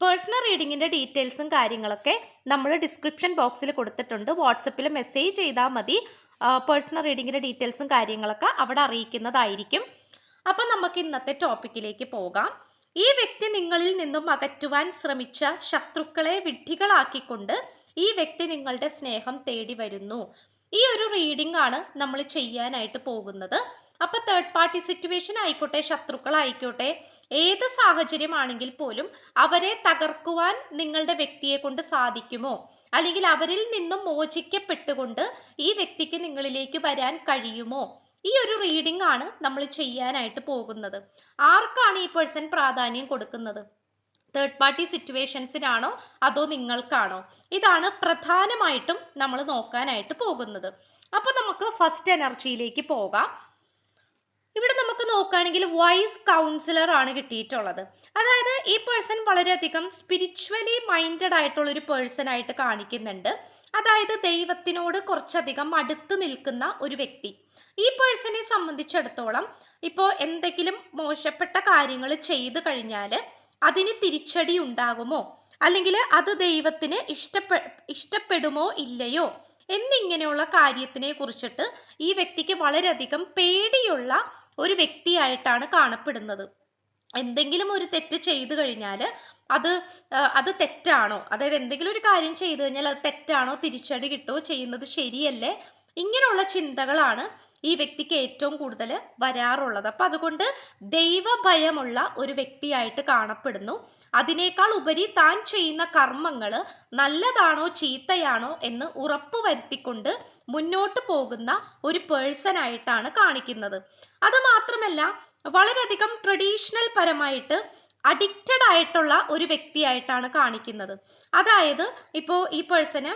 Personal റീഡിങ്ങിന്റെ ഡീറ്റെയിൽസും കാര്യങ്ങളൊക്കെ നമ്മൾ ഡിസ്ക്രിപ്ഷൻ ബോക്സിൽ കൊടുത്തിട്ടുണ്ട്. വാട്സപ്പിൽ മെസ്സേജ് ചെയ്താൽ മതി. പേഴ്സണൽ റീഡിങ്ങിന്റെ ഡീറ്റെയിൽസും കാര്യങ്ങളൊക്കെ അവിടെ അറിയിക്കുന്നതായിരിക്കും. അപ്പം നമുക്ക് ഇന്നത്തെ ടോപ്പിക്കിലേക്ക് പോകാം. ഈ വ്യക്തി നിങ്ങളിൽ നിന്നും അകറ്റുവാൻ ശ്രമിച്ച ശത്രുക്കളെ വിഡ്ഢികളാക്കിക്കൊണ്ട് ഈ വ്യക്തി നിങ്ങളുടെ സ്നേഹം തേടി വരുന്നു. ഈ ഒരു റീഡിംഗ് ആണ് നമ്മൾ ചെയ്യാനായിട്ട് പോകുന്നത്. അപ്പൊ തേർഡ് പാർട്ടി സിറ്റുവേഷൻ ആയിക്കോട്ടെ ശത്രുക്കളായിക്കോട്ടെ ഏത് സാഹചര്യമാണെങ്കിൽ പോലും അവരെ തകർക്കുവാൻ നിങ്ങളുടെ വ്യക്തിയെ കൊണ്ട് സാധിക്കുമോ? അല്ലെങ്കിൽ അവരിൽ നിന്നും മോചിക്കപ്പെട്ടുകൊണ്ട് ഈ വ്യക്തിക്ക് നിങ്ങളിലേക്ക് വരാൻ കഴിയുമോ? ഈ ഒരു റീഡിംഗ് ആണ് നമ്മൾ ചെയ്യാനായിട്ട് പോകുന്നത്. ആർക്കാണ് ഈ പേഴ്സൺ പ്രാധാന്യം കൊടുക്കുന്നത്? തേർഡ് പാർട്ടി സിറ്റുവേഷൻസിനാണോ അതോ നിങ്ങൾക്കാണോ? ഇതാണ് പ്രധാനമായിട്ടും നമ്മൾ നോക്കാനായിട്ട് പോകുന്നത്. അപ്പൊ നമുക്ക് ഫസ്റ്റ് എനർജിയിലേക്ക് പോകാം. ഇവിടെ നമുക്ക് നോക്കുകയാണെങ്കിൽ വൈസ് കൗൺസിലർ ആണ് കിട്ടിയിട്ടുള്ളത്. അതായത് ഈ പേഴ്സൺ വളരെയധികം സ്പിരിച്വലി മൈൻഡഡ് ആയിട്ടുള്ള ഒരു പേഴ്സൺ ആയിട്ട് കാണിക്കുന്നുണ്ട്. അതായത് ദൈവത്തിനോട് കുറച്ചധികം അടുത്ത് നിൽക്കുന്ന ഒരു വ്യക്തി. ഈ പേഴ്സണെ സംബന്ധിച്ചിടത്തോളം ഇപ്പോൾ എന്തെങ്കിലും മോശപ്പെട്ട കാര്യങ്ങൾ ചെയ്തു കഴിഞ്ഞാൽ അതിന് തിരിച്ചടി ഉണ്ടാകുമോ? അല്ലെങ്കിൽ അത് ദൈവത്തിന് ഇഷ്ടപ്പെ ഇഷ്ടപ്പെടുമോ ഇല്ലയോ? എന്നിങ്ങനെയുള്ള കാര്യത്തിനെ കുറിച്ചിട്ട് ഈ വ്യക്തിക്ക് വളരെയധികം പേടിയുള്ള ഒരു വ്യക്തിയായിട്ടാണ് കാണപ്പെടുന്നത്. എന്തെങ്കിലും ഒരു തെറ്റ് ചെയ്തു കഴിഞ്ഞാൽ അത് അത് തെറ്റാണോ? അതായത് എന്തെങ്കിലും ഒരു കാര്യം ചെയ്തു കഴിഞ്ഞാൽ അത് തെറ്റാണോ? തിരിച്ചടി കിട്ടുമോ ചെയ്യുന്നത് ശരിയല്ലേ? ഇങ്ങനെയുള്ള ചിന്തകളാണ് ഈ വ്യക്തിക്ക് ഏറ്റവും കൂടുതൽ വരാറുള്ളത്. അപ്പം അതുകൊണ്ട് ദൈവഭയമുള്ള ഒരു വ്യക്തിയായിട്ട് കാണപ്പെടുന്നു. അതിനേക്കാൾ ഉപരി താൻ ചെയ്യുന്ന കർമ്മങ്ങൾ നല്ലതാണോ ചീത്തയാണോ എന്ന് ഉറപ്പ് വരുത്തിക്കൊണ്ട് മുന്നോട്ട് പോകുന്ന ഒരു പേഴ്സൺ ആയിട്ടാണ് കാണിക്കുന്നത്. അത് മാത്രമല്ല വളരെയധികം ട്രഡീഷണൽ പരമായിട്ട് അഡിക്റ്റഡ് ആയിട്ടുള്ള ഒരു വ്യക്തിയായിട്ടാണ് കാണിക്കുന്നത്. അതായത് ഇപ്പോൾ ഈ പേഴ്സണ്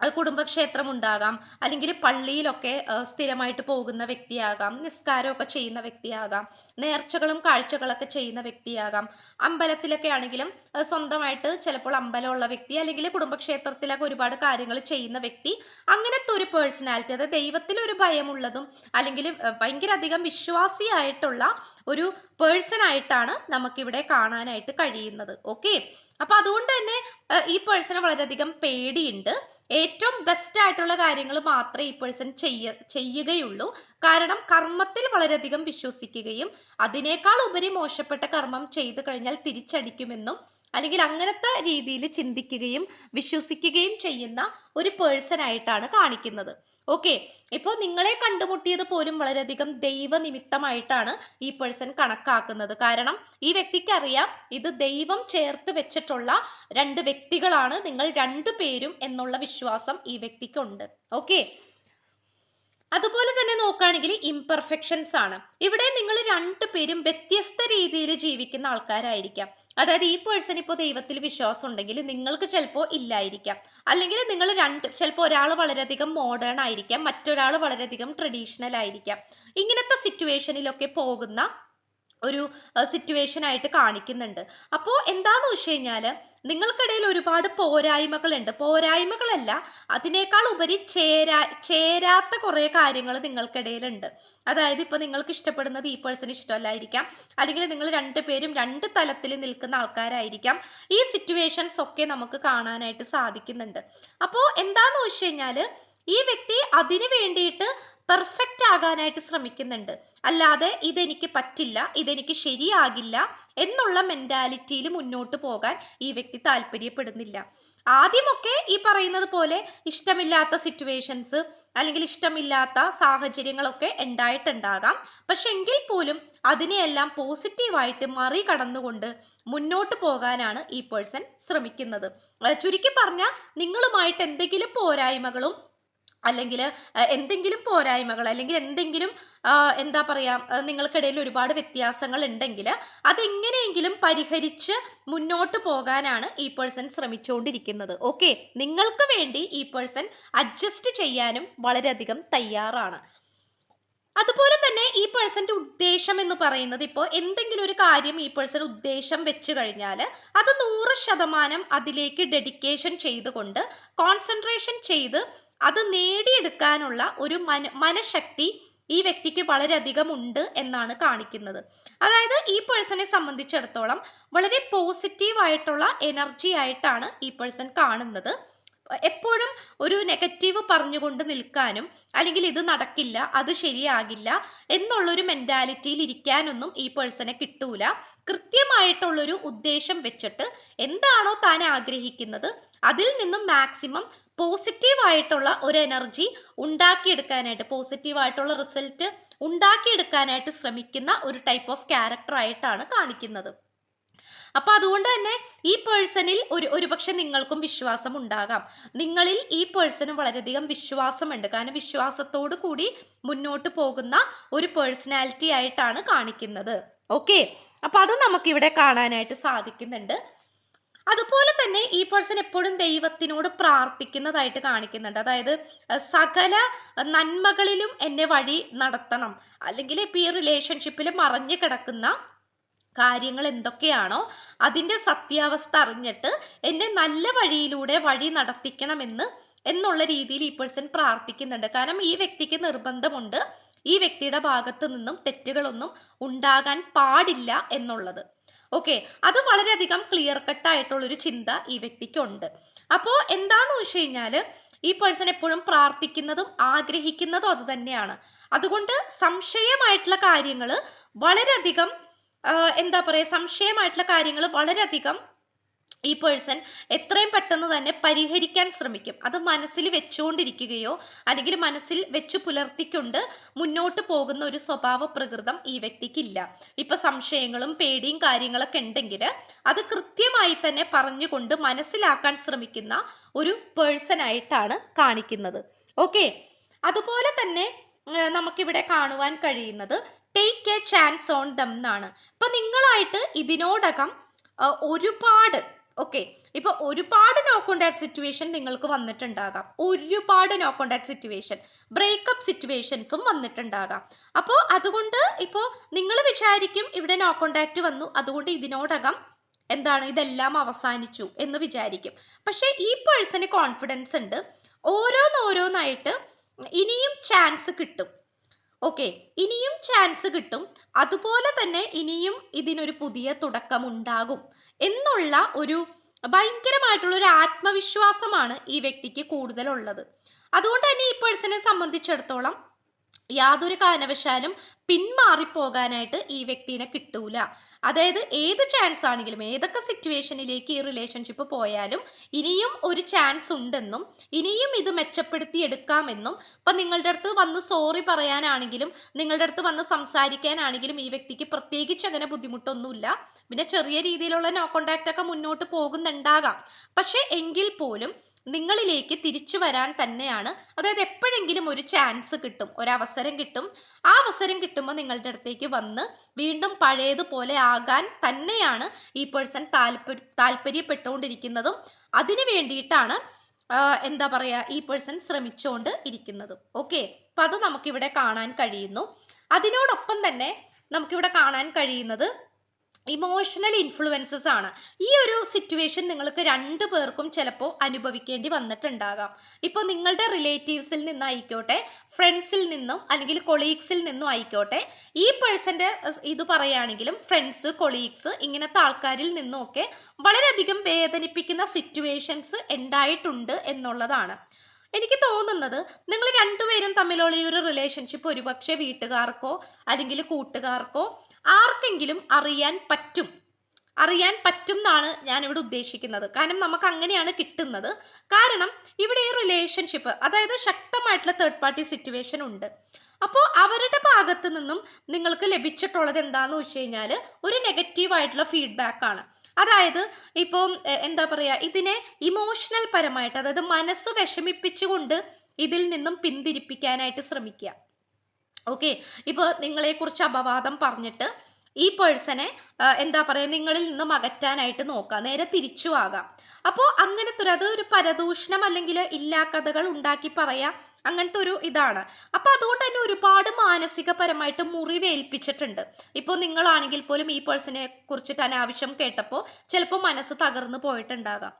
കുടുംബക്ഷേത്രം ഉണ്ടാകാം അല്ലെങ്കിൽ പള്ളിയിലൊക്കെ സ്ഥിരമായിട്ട് പോകുന്ന വ്യക്തിയാകാം നിസ്കാരമൊക്കെ ചെയ്യുന്ന വ്യക്തിയാകാം നേർച്ചകളും കാഴ്ചകളൊക്കെ ചെയ്യുന്ന വ്യക്തിയാകാം. അമ്പലത്തിലൊക്കെ ആണെങ്കിലും സ്വന്തമായിട്ട് ചിലപ്പോൾ അമ്പലമുള്ള വ്യക്തി അല്ലെങ്കിൽ കുടുംബക്ഷേത്രത്തിലൊക്കെ ഒരുപാട് കാര്യങ്ങൾ ചെയ്യുന്ന വ്യക്തി. അങ്ങനത്തെ ഒരു പേഴ്സണാലിറ്റി അതായത് ദൈവത്തിൽ ഒരു ഭയമുള്ളതും അല്ലെങ്കിൽ ഭയങ്കര അധികം വിശ്വാസിയായിട്ടുള്ള ഒരു പേഴ്സൺ ആയിട്ടാണ് നമുക്കിവിടെ കാണാനായിട്ട് കഴിയുന്നത്. ഓക്കെ? അപ്പൊ അതുകൊണ്ട് തന്നെ ഈ പേഴ്സണ് വളരെയധികം പേടിയുണ്ട്. ഏറ്റവും ബെസ്റ്റ് ആയിട്ടുള്ള കാര്യങ്ങൾ മാത്രമേ ഈ പേഴ്സൺ ചെയ്യ ചെയ്യുകയുള്ളൂ. കാരണം കർമ്മത്തിൽ വളരെയധികം വിശ്വസിക്കുകയും അതിനേക്കാൾ ഉപരി മോശപ്പെട്ട കർമ്മം ചെയ്തു കഴിഞ്ഞാൽ തിരിച്ചടിക്കുമെന്നും അല്ലെങ്കിൽ അങ്ങനത്തെ രീതിയിൽ ചിന്തിക്കുകയും വിശ്വസിക്കുകയും ചെയ്യുന്ന ഒരു പേഴ്സൺ ആയിട്ടാണ് കാണിക്കുന്നത്. ഓക്കെ ഇപ്പോൾ നിങ്ങളെ കണ്ടുമുട്ടിയത് പോലും വളരെയധികം ദൈവനിമിത്തമായിട്ടാണ് ഈ പേഴ്സൺ കണക്കാക്കുന്നത്. കാരണം ഈ വ്യക്തിക്ക് അറിയാം ഇത് ദൈവം ചേർത്ത് വെച്ചിട്ടുള്ള രണ്ട് വ്യക്തികളാണ്. നിങ്ങൾ രണ്ടു പേരും എന്നുള്ള വിശ്വാസം ഈ വ്യക്തിക്കുണ്ട്. ഓക്കെ അതുപോലെ തന്നെ നോക്കുകയാണെങ്കിൽ ഇംപെർഫെക്ഷൻസ് ആണ്. ഇവിടെ നിങ്ങൾ രണ്ടു പേരും വ്യത്യസ്ത രീതിയിൽ ജീവിക്കുന്ന ആൾക്കാരായിരിക്കാം. അതായത് ഈ പേഴ്സൺ ഇപ്പോൾ ദൈവത്തിൽ വിശ്വാസം ഉണ്ടെങ്കിൽ നിങ്ങൾക്ക് ചിലപ്പോൾ ഇല്ലായിരിക്കാം. അല്ലെങ്കിൽ നിങ്ങൾ രണ്ട് ചിലപ്പോൾ ഒരാൾ വളരെയധികം മോഡേൺ ആയിരിക്കാം മറ്റൊരാൾ വളരെയധികം ട്രഡീഷണൽ ആയിരിക്കാം. ഇങ്ങനത്തെ സിറ്റുവേഷനിലൊക്കെ പോകുന്ന ഒരു സിറ്റുവേഷൻ ആയിട്ട് കാണിക്കുന്നുണ്ട്. അപ്പോൾ എന്താന്ന് വെച്ച് കഴിഞ്ഞാൽ നിങ്ങൾക്കിടയിൽ ഒരുപാട് പോരായ്മകളുണ്ട്. പോരായ്മകളല്ല അതിനേക്കാൾ ഉപരി ചേരാ ചേരാത്ത കുറേ കാര്യങ്ങൾ നിങ്ങൾക്കിടയിലുണ്ട്. അതായത് ഇപ്പോൾ നിങ്ങൾക്ക് ഇഷ്ടപ്പെടുന്നത് ഈ പേഴ്സൺ ഇഷ്ടമല്ലായിരിക്കാം. അല്ലെങ്കിൽ നിങ്ങൾ രണ്ടുപേരും രണ്ട് തലത്തിൽ നിൽക്കുന്ന ആൾക്കാരായിരിക്കാം. ഈ സിറ്റുവേഷൻസ് ഒക്കെ നമുക്ക് കാണാനായിട്ട് സാധിക്കുന്നുണ്ട്. അപ്പോൾ എന്താന്ന് വെച്ച് കഴിഞ്ഞാൽ ഈ വ്യക്തി അതിനു വേണ്ടിയിട്ട് പെർഫെക്റ്റ് ആകാനായിട്ട് ശ്രമിക്കുന്നുണ്ട്. അല്ലാതെ ഇതെനിക്ക് പറ്റില്ല ഇതെനിക്ക് ശരിയാകില്ല എന്നുള്ള മെന്റാലിറ്റിയിൽ മുന്നോട്ട് പോകാൻ ഈ വ്യക്തി താല്പര്യപ്പെടുന്നില്ല. ആദ്യമൊക്കെ ഈ പറയുന്നത് പോലെ ഇഷ്ടമില്ലാത്ത സിറ്റുവേഷൻസ് അല്ലെങ്കിൽ ഇഷ്ടമില്ലാത്ത സാഹചര്യങ്ങളൊക്കെ ഉണ്ടായിട്ടുണ്ടാകാം. പക്ഷെ എങ്കിൽ പോലും അതിനെയെല്ലാം പോസിറ്റീവായിട്ട് മറികടന്നുകൊണ്ട് മുന്നോട്ട് പോകാനാണ് ഈ പേഴ്സൺ ശ്രമിക്കുന്നത്. ചുരുക്കി പറഞ്ഞാൽ നിങ്ങളുമായിട്ട് എന്തെങ്കിലും പോരായ്മകളും അല്ലെങ്കിൽ എന്തെങ്കിലും പോരായ്മകൾ അല്ലെങ്കിൽ എന്തെങ്കിലും എന്താ പറയുക നിങ്ങൾക്കിടയിൽ ഒരുപാട് വ്യത്യാസങ്ങൾ ഉണ്ടെങ്കിൽ അതെങ്ങനെയെങ്കിലും പരിഹരിച്ച് മുന്നോട്ട് പോകാനാണ് ഈ പേഴ്സൺ ശ്രമിച്ചുകൊണ്ടിരിക്കുന്നത് ഓക്കെ? നിങ്ങൾക്ക് വേണ്ടി ഈ പേഴ്സൺ അഡ്ജസ്റ്റ് ചെയ്യാനും വളരെയധികം തയ്യാറാണ്. അതുപോലെ തന്നെ ഈ പേഴ്സന്റെ ഉദ്ദേശം എന്ന് പറയുന്നത് ഇപ്പോൾ എന്തെങ്കിലും ഒരു കാര്യം ഈ പേഴ്സൺ ഉദ്ദേശം വെച്ച് കഴിഞ്ഞാൽ അത് നൂറ് ശതമാനം അതിലേക്ക് ഡെഡിക്കേഷൻ ചെയ്തുകൊണ്ട് കോൺസെൻട്രേഷൻ ചെയ്ത് അത് നേടിയെടുക്കാനുള്ള ഒരു മന മനഃശക്തി ഈ വ്യക്തിക്ക് വളരെയധികം ഉണ്ട് എന്നാണ് കാണിക്കുന്നത്. അതായത് ഈ പേഴ്സണെ സംബന്ധിച്ചിടത്തോളം വളരെ പോസിറ്റീവ് ആയിട്ടുള്ള എനർജി ആയിട്ടാണ് ഈ പേഴ്സൺ കാണുന്നത്. എപ്പോഴും ഒരു നെഗറ്റീവ് പറഞ്ഞുകൊണ്ട് നിൽക്കാനും അല്ലെങ്കിൽ ഇത് നടക്കില്ല അത് ശരിയാകില്ല എന്നുള്ളൊരു മെന്റാലിറ്റിയിൽ ഇരിക്കാനൊന്നും ഈ പേഴ്സണെ കിട്ടൂല. കൃത്യമായിട്ടുള്ളൊരു ഉദ്ദേശം വെച്ചിട്ട് എന്താണോ താൻ ആഗ്രഹിക്കുന്നത് അതിൽ നിന്നും മാക്സിമം പോസിറ്റീവ് ആയിട്ടുള്ള ഒരു എനർജി ഉണ്ടാക്കിയെടുക്കാനായിട്ട് പോസിറ്റീവായിട്ടുള്ള റിസൾട്ട് ഉണ്ടാക്കിയെടുക്കാനായിട്ട് ശ്രമിക്കുന്ന ഒരു ടൈപ്പ് ഓഫ് ക്യാരക്ടർ ആയിട്ടാണ് കാണിക്കുന്നത്. അപ്പൊ അതുകൊണ്ട് തന്നെ ഈ പേഴ്സണിൽ ഒരു ഒരുപക്ഷെ നിങ്ങൾക്കും വിശ്വാസം ഉണ്ടാകാം. നിങ്ങളിൽ ഈ പേഴ്സണ് വളരെയധികം വിശ്വാസമുണ്ട്. കാരണം വിശ്വാസത്തോടു കൂടി മുന്നോട്ട് പോകുന്ന ഒരു പേഴ്സണാലിറ്റി ആയിട്ടാണ് കാണിക്കുന്നത്. ഓക്കെ? അപ്പൊ അത് നമുക്കിവിടെ കാണാനായിട്ട് സാധിക്കുന്നുണ്ട്. അതുപോലെ തന്നെ ഈ പേഴ്സൺ എപ്പോഴും ദൈവത്തിനോട് പ്രാർത്ഥിക്കുന്നതായിട്ട് കാണിക്കുന്നുണ്ട്. അതായത് സകല നന്മകളിലും എന്നെ വഴി നടത്തണം. അല്ലെങ്കിൽ ഇപ്പം ഈ റിലേഷൻഷിപ്പിൽ മറഞ്ഞു കിടക്കുന്ന കാര്യങ്ങൾ എന്തൊക്കെയാണോ അതിന്റെ സത്യാവസ്ഥ അറിഞ്ഞിട്ട് എന്നെ നല്ല വഴിയിലൂടെ വഴി നടത്തിക്കണമെന്ന് എന്നുള്ള രീതിയിൽ ഈ പേഴ്സൺ പ്രാർത്ഥിക്കുന്നുണ്ട്. കാരണം ഈ വ്യക്തിക്ക് നിർബന്ധമുണ്ട് ഈ വ്യക്തിയുടെ ഭാഗത്തു നിന്നും തെറ്റുകളൊന്നും ഉണ്ടാകാൻ പാടില്ല എന്നുള്ളത്. ഓക്കെ അത് വളരെയധികം ക്ലിയർ കട്ട് ആയിട്ടുള്ള ഒരു ചിന്ത ഈ വ്യക്തിക്കുണ്ട്. അപ്പോൾ എന്താന്ന് വെച്ച് കഴിഞ്ഞാൽ ഈ പേഴ്സൺ എപ്പോഴും പ്രാർത്ഥിക്കുന്നതും ആഗ്രഹിക്കുന്നതും അത് തന്നെയാണ്. അതുകൊണ്ട് സംശയമായിട്ടുള്ള കാര്യങ്ങൾ വളരെയധികം എന്താ പറയുക സംശയമായിട്ടുള്ള കാര്യങ്ങൾ വളരെയധികം ഈ പേഴ്സൺ എത്രയും പെട്ടെന്ന് തന്നെ പരിഹരിക്കാൻ ശ്രമിക്കും. അത് മനസ്സിൽ വെച്ചുകൊണ്ടിരിക്കുകയോ അല്ലെങ്കിൽ മനസ്സിൽ വെച്ച് പുലർത്തിക്കൊണ്ട് മുന്നോട്ട് പോകുന്ന ഒരു സ്വഭാവ പ്രകൃതം ഈ വ്യക്തിക്കില്ല. ഇപ്പൊ സംശയങ്ങളും പേടിയും കാര്യങ്ങളൊക്കെ ഉണ്ടെങ്കിൽ അത് കൃത്യമായി തന്നെ പറഞ്ഞുകൊണ്ട് മനസ്സിലാക്കാൻ ശ്രമിക്കുന്ന ഒരു പേഴ്സൺ ആയിട്ടാണ് കാണിക്കുന്നത്. ഓക്കെ അതുപോലെ തന്നെ നമുക്കിവിടെ കാണുവാൻ കഴിയുന്നത് take a chance on them എന്നാണ്. ഇപ്പൊ നിങ്ങളായിട്ട് ഇതിനോടകം ഒരുപാട് ഓക്കെ ഇപ്പൊ ഒരുപാട് നോ കോണ്ടാക്ട് സിറ്റുവേഷൻ നിങ്ങൾക്ക് വന്നിട്ടുണ്ടാകാം. ഒരുപാട് നോ കോണ്ടാക്ട് സിറ്റുവേഷൻ ബ്രേക്കപ്പ് സിറ്റുവേഷൻസും വന്നിട്ടുണ്ടാകാം. അപ്പോൾ അതുകൊണ്ട് ഇപ്പോൾ നിങ്ങൾ വിചാരിക്കും ഇവിടെ നോ കോണ്ടാക്ട് വന്നു. അതുകൊണ്ട് ഇതിനോടകം എന്താണ്? ഇതെല്ലാം അവസാനിച്ചു എന്ന് വിചാരിക്കും. പക്ഷേ ഈ പേഴ്സന് കോൺഫിഡൻസ് ഉണ്ട്. ഓരോന്നോരോന്നായിട്ട് ഇനിയും ചാൻസ് കിട്ടും. ഓക്കെ ഇനിയും ചാൻസ് കിട്ടും. അതുപോലെ തന്നെ ഇനിയും ഇതിനൊരു പുതിയ തുടക്കം ഉണ്ടാകും എന്നുള്ള ഒരു ഭയങ്കരമായിട്ടുള്ള ഒരു ആത്മവിശ്വാസമാണ് ഈ വ്യക്തിക്ക് കൂടുതലുള്ളത്. അതുകൊണ്ട് തന്നെ ഈ പേഴ്സണെ സംബന്ധിച്ചിടത്തോളം യാതൊരു കാരണവശാലും പിന്മാറിപ്പോകാനായിട്ട് ഈ വ്യക്തിനെ കിട്ടൂല. അതായത് ഏത് ചാൻസ് ആണെങ്കിലും ഏതൊക്കെ സിറ്റുവേഷനിലേക്ക് ഈ റിലേഷൻഷിപ്പ് പോയാലും ഇനിയും ഒരു ചാൻസ് ഉണ്ടെന്നും ഇനിയും ഇത് മെച്ചപ്പെടുത്തി എടുക്കാമെന്നും ഇപ്പൊ നിങ്ങളുടെ അടുത്ത് വന്ന് സോറി പറയാനാണെങ്കിലും നിങ്ങളുടെ അടുത്ത് വന്ന് സംസാരിക്കാനാണെങ്കിലും ഈ വ്യക്തിക്ക് പ്രത്യേകിച്ച് അങ്ങനെ ബുദ്ധിമുട്ടൊന്നുമില്ല. പിന്നെ ചെറിയ രീതിയിലുള്ള നോ കോണ്ടാക്ട് ഒക്കെ മുന്നോട്ട് പോകുന്നുണ്ടാകാം. പക്ഷെ എങ്കിൽ പോലും നിങ്ങളിലേക്ക് തിരിച്ചു വരാൻ തന്നെയാണ്. അതായത് എപ്പോഴെങ്കിലും ഒരു ചാൻസ് കിട്ടും ഒരവസരം കിട്ടും. ആ അവസരം കിട്ടുമ്പോൾ നിങ്ങളുടെ അടുത്തേക്ക് വന്ന് വീണ്ടും പഴയതുപോലെ ആകാൻ തന്നെയാണ് ഈ പേഴ്സൺ താല്പര്യ താല്പര്യപ്പെട്ടുകൊണ്ടിരിക്കുന്നതും. അതിന് വേണ്ടിയിട്ടാണ് എന്താ പറയുക ഈ പേഴ്സൺ ശ്രമിച്ചുകൊണ്ട് ഇരിക്കുന്നതും. ഓക്കെ അപ്പം അത് നമുക്കിവിടെ കാണാൻ കഴിയുന്നു. അതിനോടൊപ്പം തന്നെ നമുക്കിവിടെ കാണാൻ കഴിയുന്നത് ഇമോഷണൽ ഇൻഫ്ലുവൻസസ് ആണ്. ഈ ഒരു സിറ്റുവേഷൻ നിങ്ങൾക്ക് രണ്ടു പേർക്കും ചിലപ്പോൾ അനുഭവിക്കേണ്ടി വന്നിട്ടുണ്ടാകാം. ഇപ്പോൾ നിങ്ങളുടെ റിലേറ്റീവ്സിൽ നിന്നായിക്കോട്ടെ ഫ്രണ്ട്സിൽ നിന്നും അല്ലെങ്കിൽ കൊളീഗ്സിൽ നിന്നും ആയിക്കോട്ടെ ഈ പേഴ്സന്റെ ഇത് പറയുകയാണെങ്കിലും ഫ്രണ്ട്സ് കൊളീഗ്സ് ഇങ്ങനത്തെ ആൾക്കാരിൽ നിന്നും ഒക്കെ വളരെയധികം വേദനിപ്പിക്കുന്ന സിറ്റുവേഷൻസ് ഉണ്ടായിട്ടുണ്ട് എന്നുള്ളതാണ്. എനിക്ക് തോന്നുന്നത് നിങ്ങൾ രണ്ടുപേരും തമ്മിലുള്ള ഈ ഒരു റിലേഷൻഷിപ്പ് ഒരുപക്ഷെ വീട്ടുകാർക്കോ അല്ലെങ്കിൽ കൂട്ടുകാർക്കോ ആർക്കെങ്കിലും അറിയാൻ പറ്റും. അറിയാൻ പറ്റും എന്നാണ് ഞാൻ ഇവിടെ ഉദ്ദേശിക്കുന്നത്. കാരണം നമുക്ക് അങ്ങനെയാണ് കിട്ടുന്നത്. കാരണം ഇവിടെ ഈ റിലേഷൻഷിപ്പ് അതായത് ശക്തമായിട്ടുള്ള തേർഡ് പാർട്ടി സിറ്റുവേഷൻ ഉണ്ട്. അപ്പോൾ അവരുടെ ഭാഗത്ത് നിന്നും നിങ്ങൾക്ക് ലഭിച്ചിട്ടുള്ളത് എന്താണെന്ന് വെച്ച് കഴിഞ്ഞാൽ ഒരു നെഗറ്റീവായിട്ടുള്ള ഫീഡ്ബാക്ക് ആണ്. അതായത് ഇപ്പം എന്താ പറയുക ഇതിനെ ഇമോഷണൽ പരമായിട്ട് അതായത് മനസ്സ് വിഷമിപ്പിച്ചുകൊണ്ട് ഇതിൽ നിന്നും പിന്തിരിപ്പിക്കാനായിട്ട് ശ്രമിക്കുക. ഓക്കെ ഇപ്പോൾ നിങ്ങളെക്കുറിച്ച് അപവാദം പറഞ്ഞിട്ട് ഈ പേഴ്സണെ എന്താ പറയാ നിങ്ങളിൽ നിന്നും അകറ്റാനായിട്ട് നോക്കുക. നേരെ തിരിച്ചു ആകാം അപ്പോൾ അങ്ങനത്തെ അത് ഒരു പരദൂഷണം അല്ലെങ്കിൽ ഇല്ലാ കഥകൾ ഉണ്ടാക്കി പറയാ അങ്ങനത്തെ ഒരു ഇതാണ്. അപ്പൊ അതുകൊണ്ട് തന്നെ ഒരുപാട് മാനസികപരമായിട്ട് മുറിവേൽപ്പിച്ചിട്ടുണ്ട്. ഇപ്പോൾ നിങ്ങളാണെങ്കിൽ പോലും ഈ പേഴ്സണെ കുറിച്ചിട്ട് അനാവശ്യം കേട്ടപ്പോൾ ചിലപ്പോൾ മനസ്സ് തകർന്നു പോയിട്ടുണ്ടാകാം.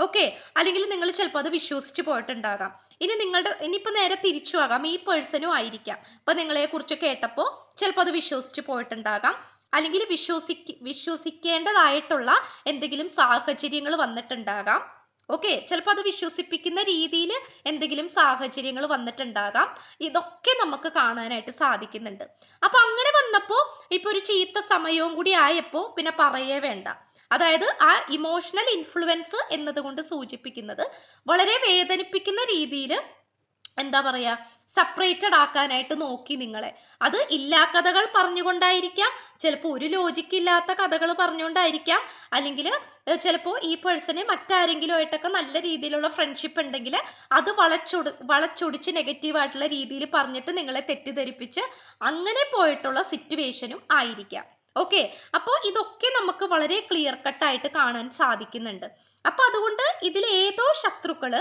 ഓക്കെ? അല്ലെങ്കിൽ നിങ്ങൾ ചിലപ്പോൾ അത് വിശ്വസിച്ച് പോയിട്ടുണ്ടാകാം. ഇനി നിങ്ങളുടെ ഇനിയിപ്പോൾ നേരെ തിരിച്ചു ആകാം. ഈ പേഴ്സണും ആയിരിക്കാം. ഇപ്പൊ നിങ്ങളെ കുറിച്ച് കേട്ടപ്പോൾ ചിലപ്പോൾ അത് വിശ്വസിച്ച് പോയിട്ടുണ്ടാകാം. അല്ലെങ്കിൽ വിശ്വസിക്ക വിശ്വസിക്കേണ്ടതായിട്ടുള്ള എന്തെങ്കിലും സാഹചര്യങ്ങൾ വന്നിട്ടുണ്ടാകാം. ഓക്കെ ചിലപ്പോൾ അത് വിശ്വസിപ്പിക്കുന്ന രീതിയിൽ എന്തെങ്കിലും സാഹചര്യങ്ങൾ വന്നിട്ടുണ്ടാകാം. ഇതൊക്കെ നമുക്ക് കാണാനായിട്ട് സാധിക്കുന്നുണ്ട്. അപ്പൊ അങ്ങനെ വന്നപ്പോൾ ഇപ്പൊ ഒരു ചീത്ത സമയവും കൂടി ആയപ്പോൾ പിന്നെ പറയേ വേണ്ട. അതായത് ആ ഇമോഷണൽ ഇൻഫ്ലുവൻസ് എന്നതുകൊണ്ട് സൂചിപ്പിക്കുന്നത് വളരെ വേദനിപ്പിക്കുന്ന രീതിയിൽ എന്താ പറയാ സെപ്പറേറ്റഡ് ആക്കാനായിട്ട് നോക്കി നിങ്ങളെ. അത് ഇല്ലാ കഥകൾ പറഞ്ഞുകൊണ്ടായിരിക്കാം. ചിലപ്പോൾ ഒരു ലോജിക്ക് ഇല്ലാത്ത കഥകൾ പറഞ്ഞുകൊണ്ടായിരിക്കാം. അല്ലെങ്കിൽ ചിലപ്പോൾ ഈ പേഴ്സണെ മറ്റാരെങ്കിലും ആയിട്ടൊക്കെ നല്ല രീതിയിലുള്ള ഫ്രണ്ട്ഷിപ്പ് ഉണ്ടെങ്കിൽ അത് വളച്ചൊടി വളച്ചൊടിച്ച് നെഗറ്റീവായിട്ടുള്ള രീതിയിൽ പറഞ്ഞിട്ട് നിങ്ങളെ തെറ്റിദ്ധരിപ്പിച്ച് അങ്ങനെ പോയിട്ടുള്ള സിറ്റുവേഷനും ആയിരിക്കാം. ഓക്കെ അപ്പോൾ ഇതൊക്കെ നമുക്ക് വളരെ ക്ലിയർ കട്ടായിട്ട് കാണാൻ സാധിക്കുന്നുണ്ട്. അപ്പൊ അതുകൊണ്ട് ഇതിൽ ഏതോ ശത്രുക്കൾ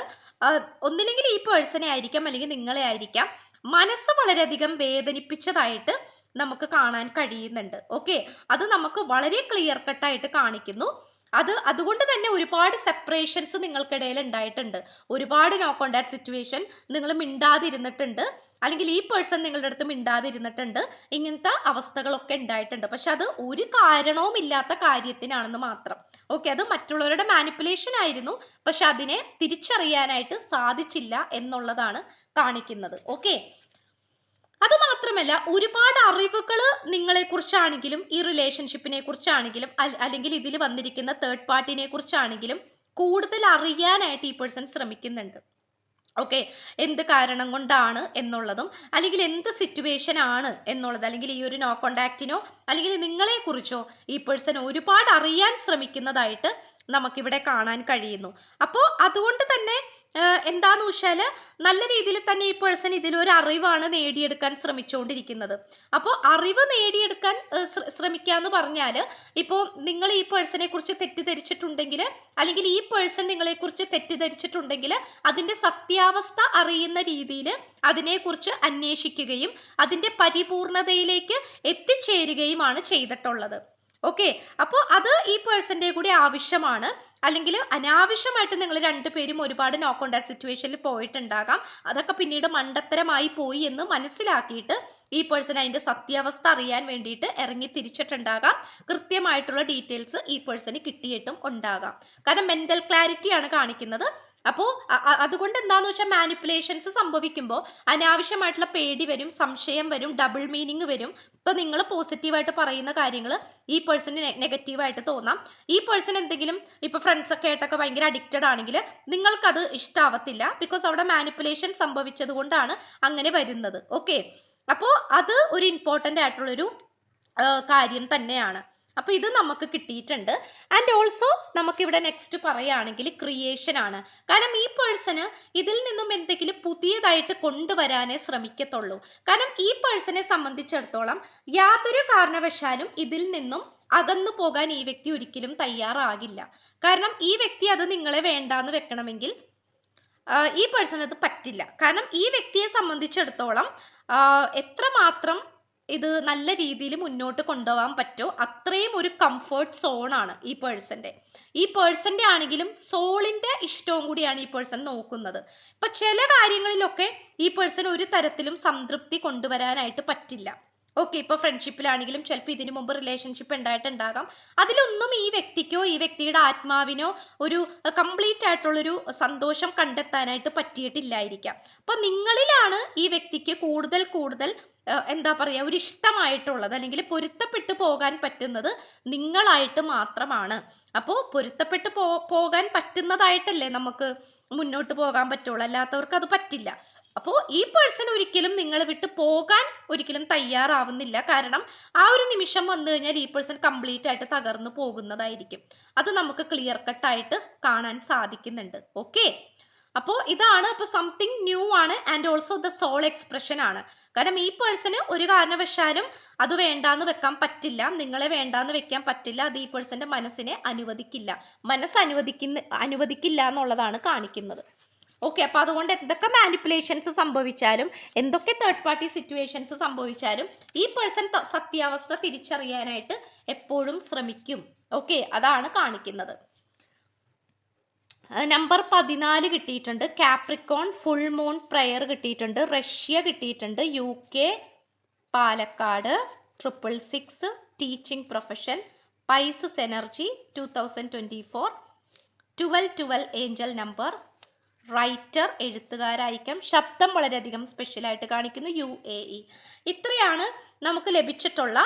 ഒന്നില്ലെങ്കിൽ ഈ പേഴ്സണെ ആയിരിക്കാം അല്ലെങ്കിൽ നിങ്ങളെ ആയിരിക്കാം മനസ്സ് വളരെയധികം വേദനിപ്പിച്ചതായിട്ട് നമുക്ക് കാണാൻ കഴിയുന്നുണ്ട്. ഓക്കെ അത് നമുക്ക് വളരെ ക്ലിയർ കട്ടായിട്ട് കാണിക്കുന്നു. അത് അതുകൊണ്ട് തന്നെ ഒരുപാട് സെപ്പറേഷൻസ് നിങ്ങൾക്കിടയിൽ ഉണ്ടായിട്ടുണ്ട്. ഒരുപാട് നോ കോണ്ടാക്ട് സിറ്റുവേഷൻ നിങ്ങൾ മിണ്ടാതിരുന്നിട്ടുണ്ട്. അല്ലെങ്കിൽ ഈ പേഴ്സൺ നിങ്ങളുടെ അടുത്ത് മിണ്ടാതിരുന്നിട്ടുണ്ട് ഇങ്ങനത്തെ അവസ്ഥകളൊക്കെ ഉണ്ടായിട്ടുണ്ട്. പക്ഷെ അത് ഒരു കാരണവും ഇല്ലാത്ത കാര്യത്തിനാണെന്ന് മാത്രം. ഓക്കെ അത് മറ്റുള്ളവരുടെ മാനിപ്പുലേഷൻ ആയിരുന്നു. പക്ഷെ അതിനെ തിരിച്ചറിയാനായിട്ട് സാധിച്ചില്ല എന്നുള്ളതാണ് കാണിക്കുന്നത്. ഓക്കെ അത് മാത്രമല്ല ഒരുപാട് അറിവുകൾ നിങ്ങളെ കുറിച്ചാണെങ്കിലും ഈ റിലേഷൻഷിപ്പിനെ കുറിച്ചാണെങ്കിലും അല്ലെങ്കിൽ ഇതിൽ വന്നിരിക്കുന്ന തേർഡ് പാർട്ടിനെ കുറിച്ചാണെങ്കിലും കൂടുതൽ അറിയാനായിട്ട് ഈ പേഴ്സൺ ശ്രമിക്കുന്നുണ്ട്. ഓക്കെ എന്ത് കാരണം കൊണ്ടാണ് എന്നുള്ളതും അല്ലെങ്കിൽ എന്ത് സിറ്റുവേഷൻ ആണ് എന്നുള്ളത് അല്ലെങ്കിൽ ഈ ഒരു നോ കോണ്ടാക്റ്റിനോ അല്ലെങ്കിൽ നിങ്ങളെ കുറിച്ചോ ഈ പേഴ്സൺ ഒരുപാട് അറിയാൻ ശ്രമിക്കുന്നതായിട്ട് നമുക്കിവിടെ കാണാൻ കഴിയുന്നു. അപ്പോൾ അതുകൊണ്ട് തന്നെ എന്താന്ന് വെച്ചാൽ നല്ല രീതിയിൽ തന്നെ ഈ പേഴ്സൺ ഇതിലൊരു അറിവാണ് നേടിയെടുക്കാൻ ശ്രമിച്ചുകൊണ്ടിരിക്കുന്നത് അപ്പോൾ അറിവ് നേടിയെടുക്കാൻ ശ്രമിക്കുക എന്ന് പറഞ്ഞാൽ ഇപ്പോൾ നിങ്ങൾ ഈ പേഴ്സണെ കുറിച്ച് തെറ്റിദ്ധരിച്ചിട്ടുണ്ടെങ്കിൽ അല്ലെങ്കിൽ ഈ പേഴ്സൺ നിങ്ങളെക്കുറിച്ച് തെറ്റിദ്ധരിച്ചിട്ടുണ്ടെങ്കിൽ അതിന്റെ സത്യാവസ്ഥ അറിയുന്ന രീതിയിൽ അതിനെക്കുറിച്ച് അന്വേഷിക്കുകയും അതിന്റെ പരിപൂർണതയിലേക്ക് എത്തിച്ചേരുകയുമാണ് ചെയ്തിട്ടുള്ളത്. ഓക്കെ? അപ്പോൾ അത് ഈ പേഴ്സന്റെ കൂടി ആവശ്യമാണ്. അല്ലെങ്കിൽ അനാവശ്യമായിട്ട് നിങ്ങൾ രണ്ടുപേരും ഒരുപാട് നോ കോണ്ടാക്ട് സിറ്റുവേഷനിൽ പോയിട്ടുണ്ടാകാം. അതൊക്കെ പിന്നീട് മണ്ടത്തരമായി പോയി എന്ന് മനസ്സിലാക്കിയിട്ട് ഈ പേഴ്സൺ അതിന്റെ സത്യാവസ്ഥ അറിയാൻ വേണ്ടിയിട്ട് ഇറങ്ങി തിരിച്ചിട്ടുണ്ടാകാം. കൃത്യമായിട്ടുള്ള ഡീറ്റെയിൽസ് ഈ പേഴ്സന് കിട്ടിയിട്ടും ഉണ്ടാകാം. കാരണം മെന്റൽ ക്ലാരിറ്റിയാണ് കാണിക്കുന്നത്. അപ്പോൾ അതുകൊണ്ട് എന്താന്ന് വെച്ചാൽ മാനിപ്പുലേഷൻസ് സംഭവിക്കുമ്പോൾ അനാവശ്യമായിട്ടുള്ള പേടി വരും സംശയം വരും ഡബിൾ മീനിങ് വരും. ഇപ്പൊ നിങ്ങൾ പോസിറ്റീവായിട്ട് പറയുന്ന കാര്യങ്ങൾ ഈ പേഴ്സൺ നെഗറ്റീവായിട്ട് തോന്നാം. ഈ പേഴ്സൺ എന്തെങ്കിലും ഇപ്പൊ ഫ്രണ്ട്സ് ഒക്കെ ആയിട്ടൊക്കെ ഭയങ്കര അഡിക്റ്റഡ് ആണെങ്കിൽ നിങ്ങൾക്കത് ഇഷ്ടാവത്തില്ല ബിക്കോസ് അവിടെ മാനിപ്പുലേഷൻ സംഭവിച്ചത് കൊണ്ടാണ് അങ്ങനെ വരുന്നത്. ഓക്കെ അപ്പോൾ അത് ഒരു ഇമ്പോർട്ടന്റ് ആയിട്ടുള്ളൊരു കാര്യം തന്നെയാണ്. അപ്പോൾ ഇത് നമുക്ക് കിട്ടിയിട്ടുണ്ട്. ആൻഡ് ഓൾസോ നമുക്ക് ഇവിടെ നെക്സ്റ്റ് പറയുകയാണെങ്കിൽ ക്രിയേഷൻ ആണ്. കാരണം ഈ പേഴ്സണ് ഇതിൽ നിന്നും എന്തെങ്കിലും പുതിയതായിട്ട് കൊണ്ടുവരാനേ ശ്രമിക്കത്തുള്ളൂ. കാരണം ഈ പേഴ്സണെ സംബന്ധിച്ചിടത്തോളം യാതൊരു കാരണവശാലും ഇതിൽ നിന്നും അകന്നു പോകാൻ ഈ വ്യക്തി ഒരിക്കലും തയ്യാറാകില്ല. കാരണം ഈ വ്യക്തി അത് നിങ്ങളെ വേണ്ടാന്ന് വെക്കണമെങ്കിൽ ഈ പേഴ്സൺ അത് പറ്റില്ല. കാരണം ഈ വ്യക്തിയെ സംബന്ധിച്ചിടത്തോളം എത്രമാത്രം ഇത് നല്ല രീതിയിൽ മുന്നോട്ട് കൊണ്ടുപോകാൻ പറ്റുമോ? അത്രയും ഒരു കംഫർട്ട് സോണാണ് ഈ പേഴ്സന്റെ ഈ പേഴ്സന്റെ ആണെങ്കിലും സോളിന്റെ ഇഷ്ടവും കൂടിയാണ് ഈ പേഴ്സൺ നോക്കുന്നത്. ഇപ്പൊ ചില കാര്യങ്ങളിലൊക്കെ ഈ പേഴ്സൺ ഒരു തരത്തിലും സംതൃപ്തി കൊണ്ടുവരാനായിട്ട് പറ്റില്ല. ഓക്കെ ഇപ്പൊ ഫ്രണ്ട്ഷിപ്പിലാണെങ്കിലും ചിലപ്പോൾ ഇതിനു മുമ്പ് റിലേഷൻഷിപ്പ് ഉണ്ടായിട്ടുണ്ടാകാം. അതിലൊന്നും ഈ വ്യക്തിക്കോ ഈ വ്യക്തിയുടെ ആത്മാവിനോ ഒരു കംപ്ലീറ്റ് ആയിട്ടുള്ളൊരു സന്തോഷം കണ്ടെത്താനായിട്ട് പറ്റിയിട്ടില്ലായിരിക്കാം. അപ്പൊ നിങ്ങളിലാണ് ഈ വ്യക്തിക്ക് കൂടുതൽ കൂടുതൽ എന്താ പറയുക ഒരു ഇഷ്ടമായിട്ടുള്ളത് അല്ലെങ്കിൽ പൊരുത്തപ്പെട്ടു പോകാൻ പറ്റുന്നത് നിങ്ങളായിട്ട് മാത്രമാണ്. അപ്പോൾ പൊരുത്തപ്പെട്ടു പോ പോകാൻ പറ്റുന്നതായിട്ടല്ലേ നമുക്ക് മുന്നോട്ട് പോകാൻ പറ്റുള്ളൂ. അല്ലാത്തവർക്ക് അത് പറ്റില്ല. അപ്പോൾ ഈ പേഴ്സൺ ഒരിക്കലും നിങ്ങൾ വിട്ട് പോകാൻ ഒരിക്കലും തയ്യാറാവുന്നില്ല. കാരണം ആ ഒരു നിമിഷം വന്നു കഴിഞ്ഞാൽ ഈ പേഴ്സൺ കംപ്ലീറ്റ് ആയിട്ട് തകർന്നു പോകുന്നതായിരിക്കും. അത് നമുക്ക് ക്ലിയർ കട്ടായിട്ട് കാണാൻ സാധിക്കുന്നുണ്ട്. ഓക്കെ അപ്പോൾ ഇതാണ് അപ്പോൾ സംതിങ് ന്യൂ ആണ് and also the soul expression ആണ്. കാരണം ഈ പേഴ്സണ് ഒരു കാരണവശാലും അത് വേണ്ടാന്ന് വെക്കാൻ പറ്റില്ല നിങ്ങളെ വേണ്ടാന്ന് വെക്കാൻ പറ്റില്ല അത് ഈ പേഴ്സന്റെ മനസ്സിനെ അനുവദിക്കില്ല. മനസ്സ് അനുവദിക്കുന്ന അനുവദിക്കില്ല എന്നുള്ളതാണ് കാണിക്കുന്നത്. ഓക്കെ അപ്പൊ അതുകൊണ്ട് എന്തൊക്കെ മാനിപ്പുലേഷൻസ് സംഭവിച്ചാലും എന്തൊക്കെ തേർഡ് പാർട്ടി സിറ്റുവേഷൻസ് സംഭവിച്ചാലും ഈ പേഴ്സൺ സത്യാവസ്ഥ തിരിച്ചറിയാനായിട്ട് എപ്പോഴും ശ്രമിക്കും. ഓക്കെ അതാണ് കാണിക്കുന്നത്. നമ്പർ പതിനാല് കിട്ടിയിട്ടുണ്ട്. കാപ്രിക്കോൺ ഫുൾ മൂൺ പ്രയർ കിട്ടിയിട്ടുണ്ട്. റഷ്യ കിട്ടിയിട്ടുണ്ട്. U K Palakkad triple six teaching profession Pisces energy two thousand twenty four twelve twelve angel number writer എഴുത്തുകാരായിരിക്കാം. ശബ്ദം വളരെയധികം സ്പെഷ്യലായിട്ട് കാണിക്കുന്നു യു എ ഇ ഇത്രയാണ് നമുക്ക് ലഭിച്ചിട്ടുള്ള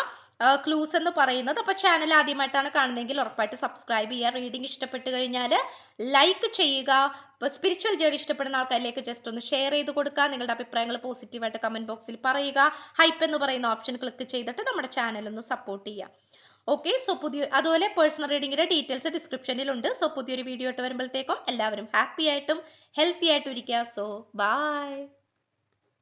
ക്ലൂസ് എന്ന് പറയുന്നത്. അപ്പോൾ ചാനൽ ആദ്യമായിട്ടാണ് കാണുന്നതെങ്കിൽ ഉറപ്പായിട്ട് സബ്സ്ക്രൈബ് ചെയ്യുക. റീഡിംഗ് ഇഷ്ടപ്പെട്ട് കഴിഞ്ഞാൽ ലൈക്ക് ചെയ്യുക. സ്പിരിച്വൽ ജേർണി ഇഷ്ടപ്പെടുന്ന ആൾക്കാരിലേക്ക് ജസ്റ്റ് ഒന്ന് ഷെയർ ചെയ്ത് കൊടുക്കുക. നിങ്ങളുടെ അഭിപ്രായങ്ങൾ പോസിറ്റീവായിട്ട് കമന്റ് ബോക്സിൽ പറയുക. ഹൈപ്പ് എന്ന് പറയുന്ന ഓപ്ഷൻ ക്ലിക്ക് ചെയ്തിട്ട് നമ്മുടെ ചാനൽ ഒന്ന് സപ്പോർട്ട് ചെയ്യുക. ഓക്കെ സോ പുതിയ അതുപോലെ പേഴ്സണൽ റീഡിങ്ങിന്റെ ഡീറ്റെയിൽസ് ഡിസ്ക്രിപ്ഷനിലുണ്ട് സോ പുതിയൊരു വീഡിയോ ഇട്ട് വരുമ്പോഴത്തേക്കും എല്ലാവരും ഹാപ്പി ആയിട്ടും ഹെൽത്തി ആയിട്ടും ഇരിക്കുക. So by